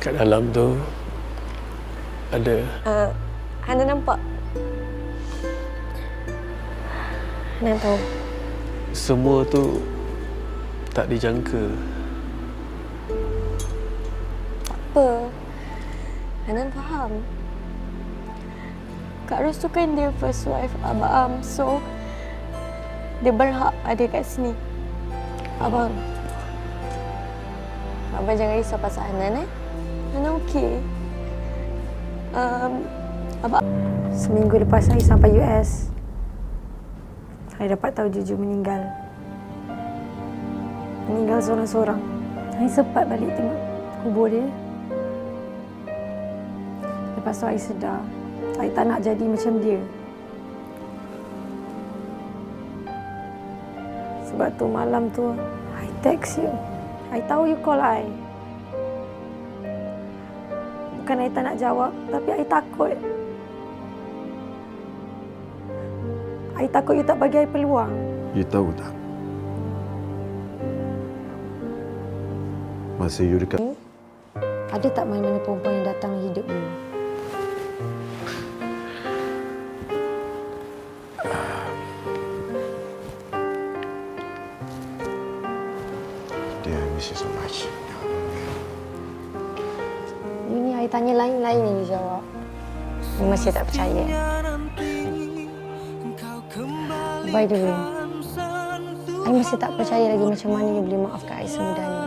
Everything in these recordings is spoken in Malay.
Kat dalam tu ada Uh, Hana nampak? Hana tahu. semua tu tak dijangka. Apa? Hanan faham. Kak Ros tu kan dia first wife Abang Am. So, dia berhak ada kat sini. Abang. Abang jangan risau pasal Hanan eh. Hanan okey. Um, Abang. Seminggu lepas saya sampai US, saya dapat tahu Juju meninggal. Meninggal seorang-seorang. Saya sempat balik tengok kubur dia. Lepas tu saya sedar, saya tak nak jadi macam dia. Sebab tu malam tu, I text you. I tahu you call I. Bukan I tak nak jawab, tapi I takut. I takut you tak bagi I peluang. You tahu tak? Masa you dekat Ada tak mana-mana perempuan yang datang hidup you? dia, I miss you so much. I tanya lain-lain yang jawab. You masih tak percaya. By the way, I masih tak percaya lagi macam mana you boleh maafkan I semudah ni.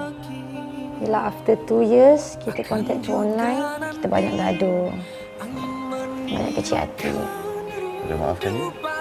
Bila after two years, kita contact through online, kita banyak gaduh. Banyak kecil hati. Boleh maafkan you?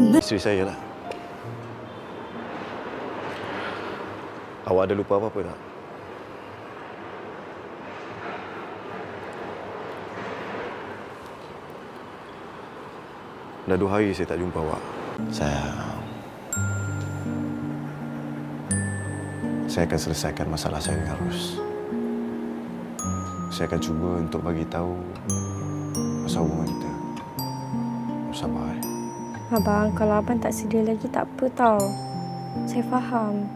Isteri saya lah. Awak ada lupa apa-apa tak? Dah dua hari saya tak jumpa awak. Saya... Saya akan selesaikan masalah saya dengan Ros. Saya akan cuba untuk bagi tahu pasal hubungan kita. Sabar. eh. Abang, kalau abang tak sedia lagi tak apa tau. Saya faham.